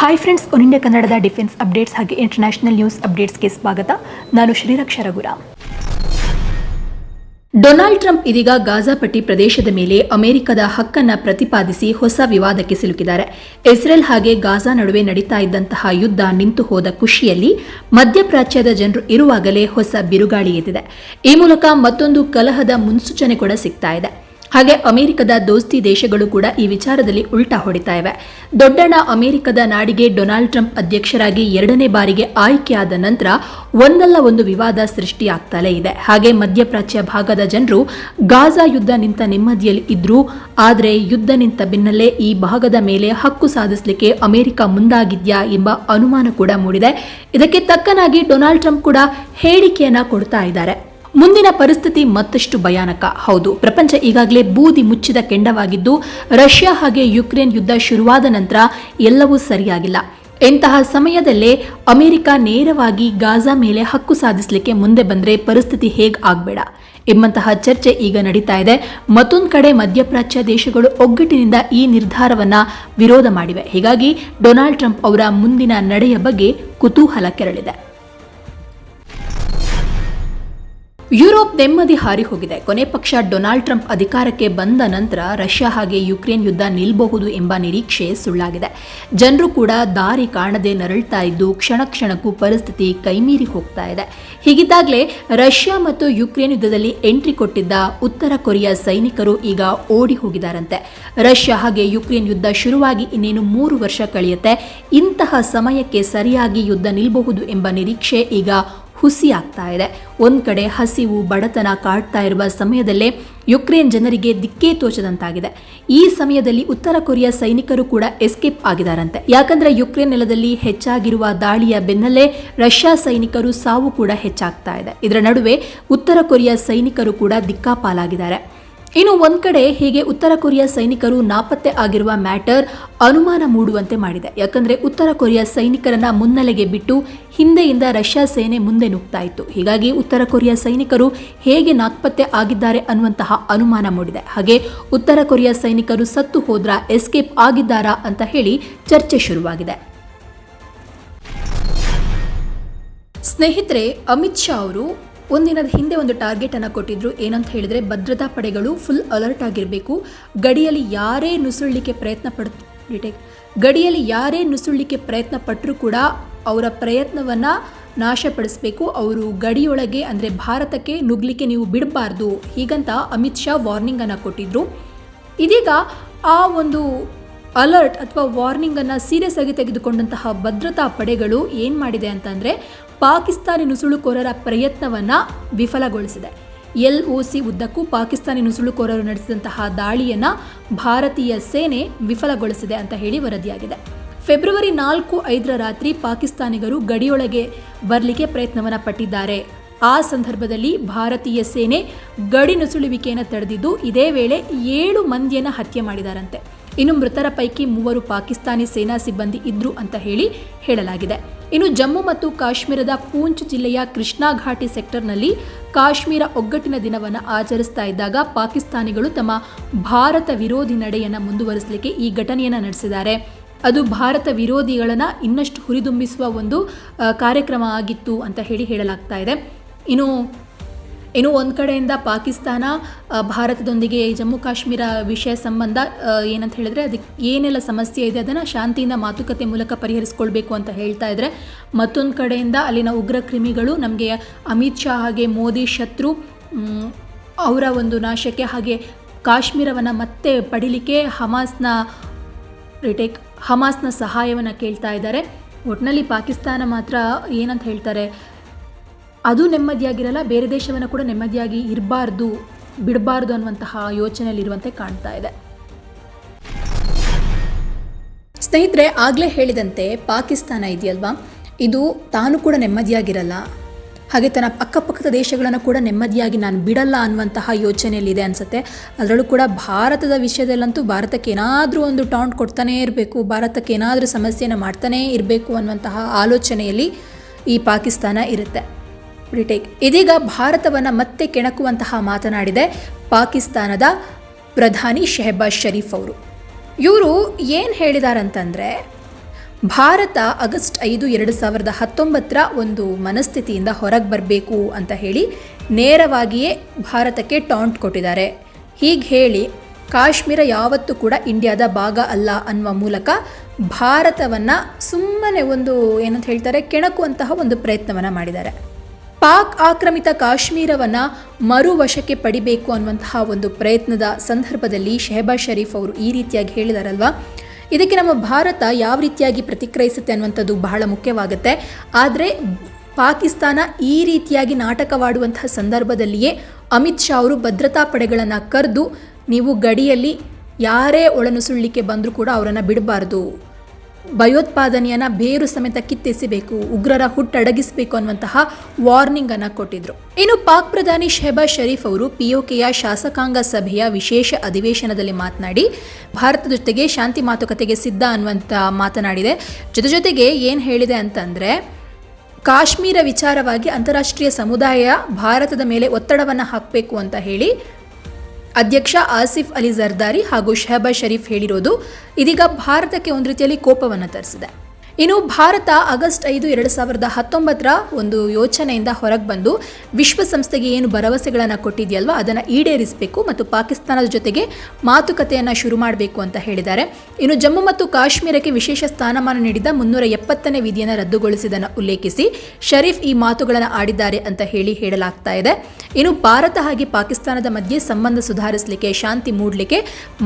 Hi friends one India ಕನ್ನಡದ defence updates ಹಾಗೆ international news ಅಪ್ಡೇಟ್ಸ್ಗೆ ಸ್ವಾಗತ. ನಾನು ಶ್ರೀರಕ್ಷ ರಘುರಾಮ್. ಡೊನಾಲ್ಡ್ ಟ್ರಂಪ್ ಇದೀಗ ಗಾಜಾಪಟ್ಟಿ ಪ್ರದೇಶದ ಮೇಲೆ ಅಮೆರಿಕದ ಹಕ್ಕನ್ನು ಪ್ರತಿಪಾದಿಸಿ ಹೊಸ ವಿವಾದಕ್ಕೆ ಸಿಲುಕಿದ್ದಾರೆ. ಇಸ್ರೇಲ್ ಹಾಗೆ ಗಾಜಾ ನಡುವೆ ನಡೀತಾ ಇದ್ದಂತಹ ಯುದ್ಧ ನಿಂತು ಹೋದ ಖುಷಿಯಲ್ಲಿ ಮಧ್ಯಪ್ರಾಚ್ಯದ ಜನರು ಇರುವಾಗಲೇ ಹೊಸ ಬಿರುಗಾಳಿ ಎದ್ದಿದೆ. ಈ ಮೂಲಕ ಮತ್ತೊಂದು ಕಲಹದ ಮುನ್ಸೂಚನೆ ಕೂಡ ಸಿಗ್ತಾ ಇದೆ. ಹಾಗೆ ಅಮೆರಿಕದ ದೋಸ್ತಿ ದೇಶಗಳು ಕೂಡ ಈ ವಿಚಾರದಲ್ಲಿ ಉಲ್ಟಾ ಹೊಡಿತಾ ಇವೆ. ದೊಡ್ಡಣ್ಣ ಅಮೆರಿಕದ ನಾಡಿಗೆ ಡೊನಾಲ್ಡ್ ಟ್ರಂಪ್ ಅಧ್ಯಕ್ಷರಾಗಿ ಎರಡನೇ ಬಾರಿಗೆ ಆಯ್ಕೆಯಾದ ನಂತರ ಒಂದಲ್ಲ ಒಂದು ವಿವಾದ ಸೃಷ್ಟಿಯಾಗ್ತಲೇ ಇದೆ. ಹಾಗೆ ಮಧ್ಯಪ್ರಾಚ್ಯ ಭಾಗದ ಜನರು ಗಾಜಾ ಯುದ್ಧ ನಿಂತ ನೆಮ್ಮದಿಯಲ್ಲಿ ಇದ್ರು. ಆದರೆ ಯುದ್ಧ ನಿಂತ ಬೆನ್ನಲ್ಲೇ ಈ ಭಾಗದ ಮೇಲೆ ಹಕ್ಕು ಸಾಧಿಸಲಿಕ್ಕೆ ಅಮೆರಿಕ ಮುಂದಾಗಿದ್ಯಾ ಎಂಬ ಅನುಮಾನ ಕೂಡ ಮೂಡಿದೆ. ಇದಕ್ಕೆ ತಕ್ಕನಾಗಿ ಡೊನಾಲ್ಡ್ ಟ್ರಂಪ್ ಕೂಡ ಹೇಳಿಕೆಯನ್ನ ಕೊಡ್ತಾ ಇದ್ದಾರೆ. ಮುಂದಿನ ಪರಿಸ್ಥಿತಿ ಮತ್ತಷ್ಟು ಭಯಾನಕ. ಹೌದು, ಪ್ರಪಂಚ ಈಗಾಗಲೇ ಬೂದಿ ಮುಚ್ಚಿದ ಕೆಂಡವಾಗಿದ್ದು, ರಷ್ಯಾ ಹಾಗೆ ಯುಕ್ರೇನ್ ಯುದ್ಧ ಶುರುವಾದ ನಂತರ ಎಲ್ಲವೂ ಸರಿಯಾಗಿಲ್ಲ. ಇಂತಹ ಸಮಯದಲ್ಲೇ ಅಮೆರಿಕ ನೇರವಾಗಿ ಗಾಜಾ ಮೇಲೆ ಹಕ್ಕು ಸಾಧಿಸಲಿಕ್ಕೆ ಮುಂದೆ ಬಂದರೆ ಪರಿಸ್ಥಿತಿ ಹೇಗೆ ಆಗ್ಬೇಡ. ಎಂಬಂತಹ ಚರ್ಚೆ ಈಗ ನಡೀತಾ ಇದೆ. ಮತ್ತೊಂದು ಕಡೆ ಮಧ್ಯಪ್ರಾಚ್ಯ ದೇಶಗಳು ಒಗ್ಗಟ್ಟಿನಿಂದ ಈ ನಿರ್ಧಾರವನ್ನ ವಿರೋಧ ಮಾಡಿವೆ. ಹೀಗಾಗಿ ಡೊನಾಲ್ಡ್ ಟ್ರಂಪ್ ಅವರ ಮುಂದಿನ ನಡೆಯ ಬಗ್ಗೆ ಕುತೂಹಲ ಕೆರಳಿದೆ. ಯುರೋಪ್ ನೆಮ್ಮದಿ ಹಾರಿ ಹೋಗಿದೆ. ಕೊನೆ ಪಕ್ಷ ಡೊನಾಲ್ಡ್ ಟ್ರಂಪ್ ಅಧಿಕಾರಕ್ಕೆ ಬಂದ ನಂತರ ರಷ್ಯಾ ಹಾಗೆ ಯುಕ್ರೇನ್ ಯುದ್ಧ ನಿಲ್ಲಬಹುದು ಎಂಬ ನಿರೀಕ್ಷೆ ಸುಳ್ಳಾಗಿದೆ. ಜನರು ಕೂಡ ದಾರಿ ಕಾಣದೆ ನರಳ್ತಾ ಇದ್ದು ಕ್ಷಣ ಕ್ಷಣಕ್ಕೂ ಪರಿಸ್ಥಿತಿ ಕೈಮೀರಿ ಹೋಗ್ತಾ ಇದೆ. ಹೀಗಿದ್ದಾಗಲೇ ರಷ್ಯಾ ಮತ್ತು ಯುಕ್ರೇನ್ ಯುದ್ಧದಲ್ಲಿ ಎಂಟ್ರಿ ಕೊಟ್ಟಿದ್ದ ಉತ್ತರ ಕೊರಿಯಾ ಸೈನಿಕರು ಈಗ ಓಡಿ ಹೋಗಿದಾರಂತೆ. ರಷ್ಯಾ ಹಾಗೆ ಯುಕ್ರೇನ್ ಯುದ್ಧ ಶುರುವಾಗಿ ಇನ್ನೇನು ಮೂರು ವರ್ಷ ಕಳೆಯುತ್ತೆ, ಇಂತಹ ಸಮಯಕ್ಕೆ ಸರಿಯಾಗಿ ಯುದ್ಧ ನಿಲ್ಲಬಹುದು ಎಂಬ ನಿರೀಕ್ಷೆ ಈಗ ಹುಸಿ ಆಗ್ತಾ ಇದೆ. ಒಂದು ಕಡೆ ಹಸಿವು, ಬಡತನ ಕಾಡ್ತಾ ಇರುವ ಸಮಯದಲ್ಲೇ ಯುಕ್ರೇನ್ ಜನರಿಗೆ ದಿಕ್ಕೇ ತೋಚದಂತಾಗಿದೆ. ಈ ಸಮಯದಲ್ಲಿ ಉತ್ತರ ಕೊರಿಯಾ ಸೈನಿಕರು ಕೂಡ ಎಸ್ಕೇಪ್ ಆಗಿದಾರಂತೆ. ಯಾಕಂದ್ರೆ ಯುಕ್ರೇನ್ ನೆಲದಲ್ಲಿ ಹೆಚ್ಚಾಗಿರುವ ದಾಳಿಯ ಬೆನ್ನಲ್ಲೇ ರಷ್ಯಾ ಸೈನಿಕರು ಸಾವು ಕೂಡ ಹೆಚ್ಚಾಗ್ತಾ ಇದೆ. ಇದರ ನಡುವೆ ಉತ್ತರ ಕೊರಿಯಾ ಸೈನಿಕರು ಕೂಡ ದಿಕ್ಕಾಪಾಲಾಗಿದ್ದಾರೆ. ಇನ್ನು ಒಂದ್ ಕಡೆ ಹೀಗೆ ಉತ್ತರ ಕೊರಿಯಾ ಸೈನಿಕರು ನಾಪತ್ತೆ ಆಗಿರುವ ಮ್ಯಾಟರ್ ಅನುಮಾನ ಮೂಡುವಂತೆ ಮಾಡಿದೆ. ಯಾಕಂದ್ರೆ ಉತ್ತರ ಕೊರಿಯಾ ಸೈನಿಕರನ್ನ ಮುನ್ನೆಲೆಗೆ ಬಿಟ್ಟು ಹಿಂದೆಯಿಂದ ರಷ್ಯಾ ಸೇನೆ ಮುಂದೆ ನುಗ್ತಾ ಇತ್ತು. ಹೀಗಾಗಿ ಉತ್ತರ ಕೊರಿಯಾ ಸೈನಿಕರು ಹೇಗೆ ನಾಪತ್ತೆ ಆಗಿದ್ದಾರೆ ಅನ್ನುವಂತಹ ಅನುಮಾನ ಮೂಡಿದೆ. ಹಾಗೆ ಉತ್ತರ ಕೊರಿಯಾ ಸೈನಿಕರು ಸತ್ತು ಹೋದ್ರಾ, ಎಸ್ಕೇಪ್ ಆಗಿದ್ದಾರಾ ಅಂತ ಹೇಳಿ ಚರ್ಚೆ ಶುರುವಾಗಿದೆ. ಸ್ನೇಹಿತರೆ, ಅಮಿತ್ ಶಾ ಅವರು ಒಂದಿನದ ಹಿಂದೆ ಒಂದು ಟಾರ್ಗೆಟ್ ಅನ್ನು ಕೊಟ್ಟಿದ್ರು. ಏನಂತ ಹೇಳಿದ್ರೆ ಭದ್ರತಾ ಪಡೆಗಳು ಫುಲ್ ಅಲರ್ಟ್ ಆಗಿರಬೇಕು. ಗಡಿಯಲ್ಲಿ ಯಾರೇ ನುಸುಳಲಿಕ್ಕೆ ಪ್ರಯತ್ನ ಪಡ್ ಗಡಿಯಲ್ಲಿ ಯಾರೇ ನುಸುಳಲಿಕ್ಕೆ ಪ್ರಯತ್ನ ಪಟ್ಟರೂ ಕೂಡ ಅವರ ಪ್ರಯತ್ನವನ್ನು ನಾಶಪಡಿಸಬೇಕು. ಅವರು ಗಡಿಯೊಳಗೆ ಅಂದರೆ ಭಾರತಕ್ಕೆ ನುಗ್ಲಿಕ್ಕೆ ನೀವು ಬಿಡಬಾರ್ದು. ಹೀಗಂತ ಅಮಿತ್ ಶಾ ವಾರ್ನಿಂಗ್ ಅನ್ನು ಕೊಟ್ಟಿದ್ರು. ಇದೀಗ ಆ ಒಂದು ಅಲರ್ಟ್ ಅಥವಾ ವಾರ್ನಿಂಗನ್ನು ಸೀರಿಯಸ್ ಆಗಿ ತೆಗೆದುಕೊಂಡಂತಹ ಭದ್ರತಾ ಪಡೆಗಳು ಏನು ಮಾಡಿದೆ ಅಂತಂದರೆ ಪಾಕಿಸ್ತಾನಿ ನುಸುಳುಕೋರರ ಪ್ರಯತ್ನವನ್ನು ವಿಫಲಗೊಳಿಸಿದೆ. ಎಲ್ ಒ ಸಿ ಉದ್ದಕ್ಕೂ ಪಾಕಿಸ್ತಾನಿ ನುಸುಳುಕೋರರು ನಡೆಸಿದಂತಹ ದಾಳಿಯನ್ನು ಭಾರತೀಯ ಸೇನೆ ವಿಫಲಗೊಳಿಸಿದೆ ಅಂತ ಹೇಳಿ ವರದಿಯಾಗಿದೆ. ಫೆಬ್ರವರಿ ನಾಲ್ಕು ಐದರ ರಾತ್ರಿ ಪಾಕಿಸ್ತಾನಿಗರು ಗಡಿಯೊಳಗೆ ಬರಲಿಕ್ಕೆ ಪ್ರಯತ್ನವನ್ನು ಪಟ್ಟಿದ್ದಾರೆ. ಆ ಸಂದರ್ಭದಲ್ಲಿ ಭಾರತೀಯ ಸೇನೆ ಗಡಿ ನುಸುಳುವಿಕೆಯನ್ನು ತಡೆದಿದ್ದು ಇದೇ ವೇಳೆ ಏಳು ಮಂದಿಯನ್ನು ಹತ್ಯೆ ಮಾಡಿದಾರಂತೆ. ಇನ್ನು ಮೃತರ ಪೈಕಿ ಮೂವರು ಪಾಕಿಸ್ತಾನಿ ಸೇನಾ ಸಿಬ್ಬಂದಿ ಇದ್ರು ಅಂತ ಹೇಳಿ ಹೇಳಲಾಗಿದೆ. ಇನ್ನು ಜಮ್ಮು ಮತ್ತು ಕಾಶ್ಮೀರದ ಪೂಂಚ್ ಜಿಲ್ಲೆಯ ಕೃಷ್ಣಾ ಘಾಟಿ ಸೆಕ್ಟರ್ನಲ್ಲಿ ಕಾಶ್ಮೀರ ಒಗ್ಗಟ್ಟಿನ ದಿನವನ್ನು ಆಚರಿಸ್ತಾ ಇದ್ದಾಗ ಪಾಕಿಸ್ತಾನಿಗಳು ತಮ್ಮ ಭಾರತ ವಿರೋಧಿ ನಡೆಯನ್ನು ಮುಂದುವರಿಸಲಿಕ್ಕೆ ಈ ಘಟನೆಯನ್ನು ನಡೆಸಿದ್ದಾರೆ. ಅದು ಭಾರತ ವಿರೋಧಿಗಳನ್ನು ಇನ್ನಷ್ಟು ಹುರಿದುಂಬಿಸುವ ಒಂದು ಕಾರ್ಯಕ್ರಮ ಆಗಿತ್ತು ಅಂತ ಹೇಳಿ ಹೇಳಲಾಗ್ತಾ ಇದೆ. ಇನ್ನು ಇನ್ನು ಒಂದು ಕಡೆಯಿಂದ ಪಾಕಿಸ್ತಾನ ಭಾರತದೊಂದಿಗೆ ಜಮ್ಮು ಕಾಶ್ಮೀರ ವಿಷಯ ಸಂಬಂಧ ಏನಂತ ಹೇಳಿದ್ರೆ ಅದಕ್ಕೆ ಏನೆಲ್ಲ ಸಮಸ್ಯೆ ಇದೆ ಅದನ್ನು ಶಾಂತಿಯಿಂದ ಮಾತುಕತೆ ಮೂಲಕ ಪರಿಹರಿಸ್ಕೊಳ್ಬೇಕು ಅಂತ ಹೇಳ್ತಾ ಇದ್ರೆ, ಮತ್ತೊಂದು ಕಡೆಯಿಂದ ಅಲ್ಲಿನ ಉಗ್ರ ಕ್ರಿಮಿಗಳು ನಮಗೆ ಅಮಿತ್ ಶಾ ಹಾಗೆ ಮೋದಿ ಶತ್ರು ಅವರ ಒಂದು ನಾಶಕ್ಕೆ ಹಾಗೆ ಕಾಶ್ಮೀರವನ್ನು ಮತ್ತೆ ಪಡಿಲಿಕ್ಕೆ ಹಮಾಸ್ನ ರಿಟೇಕ್ ಹಮಾಸ್ನ ಸಹಾಯವನ್ನು ಕೇಳ್ತಾ ಇದ್ದಾರೆ. ಒಟ್ಟಿನಲ್ಲಿ ಪಾಕಿಸ್ತಾನ ಮಾತ್ರ ಏನಂತ ಹೇಳ್ತಾರೆ ಅದು ನೆಮ್ಮದಿಯಾಗಿರಲ್ಲ, ಬೇರೆ ದೇಶವನ್ನು ಕೂಡ ನೆಮ್ಮದಿಯಾಗಿ ಇರಬಾರ್ದು, ಬಿಡಬಾರ್ದು ಅನ್ನುವಂತಹ ಯೋಚನೆಯಲ್ಲಿರುವಂತೆ ಕಾಣ್ತಾ ಇದೆ. ಸ್ನೇಹಿತರೆ, ಆಗಲೇ ಹೇಳಿದಂತೆ ಪಾಕಿಸ್ತಾನ ಇದೆಯಲ್ವಾ? ಇದು ತಾನು ಕೂಡ ನೆಮ್ಮದಿಯಾಗಿರಲ್ಲ. ಹಾಗೆ ತನ್ನ ಅಕ್ಕಪಕ್ಕದ ದೇಶಗಳನ್ನು ಕೂಡ ನೆಮ್ಮದಿಯಾಗಿ ನಾನು ಬಿಡಲ್ಲ ಅನ್ನುವಂತಹ ಯೋಚನೆಯಲ್ಲಿದೆ ಅನಿಸುತ್ತೆ. ಅದರಲ್ಲೂ ಕೂಡ ಭಾರತದ ವಿಷಯದಲ್ಲಂತೂ ಭಾರತಕ್ಕೆ ಏನಾದರೂ ಒಂದು ಟಾಂಟ್ ಕೊಡ್ತಾನೇ ಇರಬೇಕು, ಭಾರತಕ್ಕೆ ಏನಾದರೂ ಸಮಸ್ಯೆಯನ್ನು ಮಾಡ್ತಾನೇ ಇರಬೇಕು ಅನ್ನುವಂತಹ ಆಲೋಚನೆಯಲ್ಲಿ ಈ ಪಾಕಿಸ್ತಾನ ಇರುತ್ತೆ. ಬ್ರಿಟೇಕ್ ಇದೀಗ ಭಾರತವನ್ನು ಮತ್ತೆ ಕೆಣಕುವಂತಹ ಮಾತನಾಡಿದೆ ಪಾಕಿಸ್ತಾನದ ಪ್ರಧಾನಿ ಶೆಹಬಾಜ್ ಶರೀಫ್ ಅವರು. ಇವರು ಏನು ಹೇಳಿದಾರಂತಂದರೆ, ಭಾರತ ಆಗಸ್ಟ್ ಐದು ಎರಡು ಸಾವಿರದ ಹತ್ತೊಂಬತ್ತರ ಒಂದು ಮನಸ್ಥಿತಿಯಿಂದ ಹೊರಗೆ ಬರಬೇಕು ಅಂತ ಹೇಳಿ ನೇರವಾಗಿಯೇ ಭಾರತಕ್ಕೆ ಟಾಂಟ್ ಕೊಟ್ಟಿದ್ದಾರೆ. ಹೀಗೆ ಹೇಳಿ ಕಾಶ್ಮೀರ ಯಾವತ್ತೂ ಕೂಡ ಇಂಡಿಯಾದ ಭಾಗ ಅಲ್ಲ ಅನ್ನುವ ಮೂಲಕ ಭಾರತವನ್ನು ಸುಮ್ಮನೆ ಒಂದು ಏನಂತ ಹೇಳ್ತಾರೆ, ಕೆಣಕುವಂತಹ ಒಂದು ಪ್ರಯತ್ನವನ್ನು ಮಾಡಿದ್ದಾರೆ. ಪಾಕ್ ಆಕ್ರಮಿತ ಕಾಶ್ಮೀರವನ್ನು ಮರು ವಶಕ್ಕೆ ಪಡಿಬೇಕು ಅನ್ನುವಂತಹ ಒಂದು ಪ್ರಯತ್ನದ ಸಂದರ್ಭದಲ್ಲಿ ಶೆಹಬಾಜ್ ಶರೀಫ್ ಅವರು ಈ ರೀತಿಯಾಗಿ ಹೇಳಿದಾರಲ್ವಾ? ಇದಕ್ಕೆ ನಮ್ಮ ಭಾರತ ಯಾವ ರೀತಿಯಾಗಿ ಪ್ರತಿಕ್ರಿಯಿಸುತ್ತೆ ಅನ್ನುವಂಥದ್ದು ಬಹಳ ಮುಖ್ಯವಾಗುತ್ತೆ. ಆದರೆ ಪಾಕಿಸ್ತಾನ ಈ ರೀತಿಯಾಗಿ ನಾಟಕವಾಡುವಂತಹ ಸಂದರ್ಭದಲ್ಲಿಯೇ ಅಮಿತ್ ಶಾ ಅವರು ಭದ್ರತಾ ಪಡೆಗಳನ್ನು ಕರೆದು, ನೀವು ಗಡಿಯಲ್ಲಿ ಯಾರೇ ಒಳನುಸುಳ್ಳಿಕ್ಕೆ ಬಂದರೂ ಕೂಡ ಅವರನ್ನು ಬಿಡಬಾರ್ದು. ಭಯೋತ್ಪಾದನೆಯನ್ನು ಬೇರು ಸಮೇತ ಕಿತ್ತಿಸಬೇಕು ಉಗ್ರರ ಹುಟ್ಟಡಗಿಸಬೇಕು ಅನ್ನುವಂತಹ ವಾರ್ನಿಂಗ್ ಅನ್ನು ಕೊಟ್ಟಿದ್ರು. ಇನ್ನು ಪಾಕ್ ಪ್ರಧಾನಿ ಶೆಹಬಾಜ್ ಶರೀಫ್ ಅವರು ಪಿಒಕೆಯ ಶಾಸಕಾಂಗ ಸಭೆಯ ವಿಶೇಷ ಅಧಿವೇಶನದಲ್ಲಿ ಮಾತನಾಡಿ, ಭಾರತದ ಜೊತೆಗೆ ಶಾಂತಿ ಮಾತುಕತೆಗೆ ಸಿದ್ಧ ಅನ್ನುವಂಥ ಮಾತನಾಡಿದೆ. ಜೊತೆ ಜೊತೆಗೆ ಏನು ಹೇಳಿದೆ ಅಂತಂದರೆ, ಕಾಶ್ಮೀರ ವಿಚಾರವಾಗಿ ಅಂತಾರಾಷ್ಟ್ರೀಯ ಸಮುದಾಯ ಭಾರತದ ಮೇಲೆ ಒತ್ತಡವನ್ನು ಹಾಕಬೇಕು ಅಂತ ಹೇಳಿ ಅಧ್ಯಕ್ಷ ಆಸಿಫ್ ಅಲಿ ಜರ್ದಾರಿ ಹಾಗೂ ಶಹಬಾಜ್ ಶರೀಫ್ ಹೇಳಿರೋದು ಇದೀಗ ಭಾರತಕ್ಕೆ ಒಂದು ರೀತಿಯಲ್ಲಿ ಕೋಪವನ್ನು ತರಿಸಿದೆ. ಇನ್ನು ಭಾರತ ಆಗಸ್ಟ್ ಐದು, ಎರಡು ಸಾವಿರದ ಹತ್ತೊಂಬತ್ತರ ಒಂದು ಯೋಚನೆಯಿಂದ ಹೊರಗೆ ಬಂದು ವಿಶ್ವಸಂಸ್ಥೆಗೆ ಏನು ಭರವಸೆಗಳನ್ನು ಕೊಟ್ಟಿದೆಯಲ್ವ, ಅದನ್ನು ಈಡೇರಿಸಬೇಕು ಮತ್ತು ಪಾಕಿಸ್ತಾನದ ಜೊತೆಗೆ ಮಾತುಕತೆಯನ್ನು ಶುರು ಮಾಡಬೇಕು ಅಂತ ಹೇಳಿದ್ದಾರೆ. ಇನ್ನು ಜಮ್ಮು ಮತ್ತು ಕಾಶ್ಮೀರಕ್ಕೆ ವಿಶೇಷ ಸ್ಥಾನಮಾನ ನೀಡಿದ ಮುನ್ನೂರ ಎಪ್ಪತ್ತನೇ ವಿಧಿಯನ್ನು ರದ್ದುಗೊಳಿಸಿದನ್ನು ಉಲ್ಲೇಖಿಸಿ ಷರೀಫ್ ಈ ಮಾತುಗಳನ್ನು ಆಡಿದ್ದಾರೆ ಅಂತ ಹೇಳಿ ಹೇಳಲಾಗ್ತಾ ಇದೆ. ಇನ್ನು ಭಾರತ ಹಾಗೆ ಪಾಕಿಸ್ತಾನದ ಮಧ್ಯೆ ಸಂಬಂಧ ಸುಧಾರಿಸಲಿಕ್ಕೆ, ಶಾಂತಿ ಮೂಡಲಿಕ್ಕೆ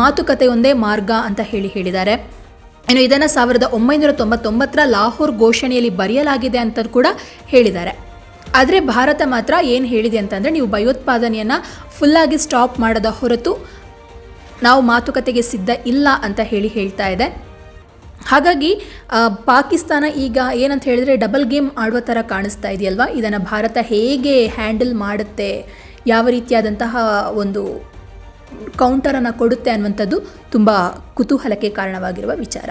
ಮಾತುಕತೆ ಒಂದೇ ಮಾರ್ಗ ಅಂತ ಹೇಳಿ ಹೇಳಿದ್ದಾರೆ. ಇನ್ನು ಇದನ್ನು ಸಾವಿರದ ಒಂಬೈನೂರ ತೊಂಬತ್ತೊಂಬತ್ತರ ಲಾಹೋರ್ ಘೋಷಣೆಯಲ್ಲಿ ಬರೆಯಲಾಗಿದೆ ಅಂತ ಕೂಡ ಹೇಳಿದ್ದಾರೆ. ಆದರೆ ಭಾರತ ಮಾತ್ರ ಏನು ಹೇಳಿದೆ ಅಂತಂದರೆ ನೀವು ಭಯೋತ್ಪಾದನೆಯನ್ನು ಫುಲ್ಲಾಗಿ ಸ್ಟಾಪ್ ಮಾಡದ ಹೊರತು ನಾವು ಮಾತುಕತೆಗೆ ಸಿದ್ಧ ಇಲ್ಲ ಅಂತ ಹೇಳಿ ಹೇಳ್ತಾ ಇದೆ. ಹಾಗಾಗಿ ಪಾಕಿಸ್ತಾನ ಈಗ ಏನಂತ ಹೇಳಿದ್ರೆ ಡಬಲ್ ಗೇಮ್ ಆಡುವ ಥರ ಕಾಣಿಸ್ತಾ ಇದೆಯಲ್ವಾ? ಇದನ್ನು ಭಾರತ ಹೇಗೆ ಹ್ಯಾಂಡಲ್ ಮಾಡುತ್ತೆ? ಯಾವ ರೀತಿಯಾದಂತಹ ಒಂದು ಕೌಂಟರನ್ನು ಕೊಡುತ್ತೆ ಅನ್ನುವಂಥದ್ದು ತುಂಬ ಕುತೂಹಲಕ್ಕೆ ಕಾರಣವಾಗಿರುವ ವಿಚಾರ.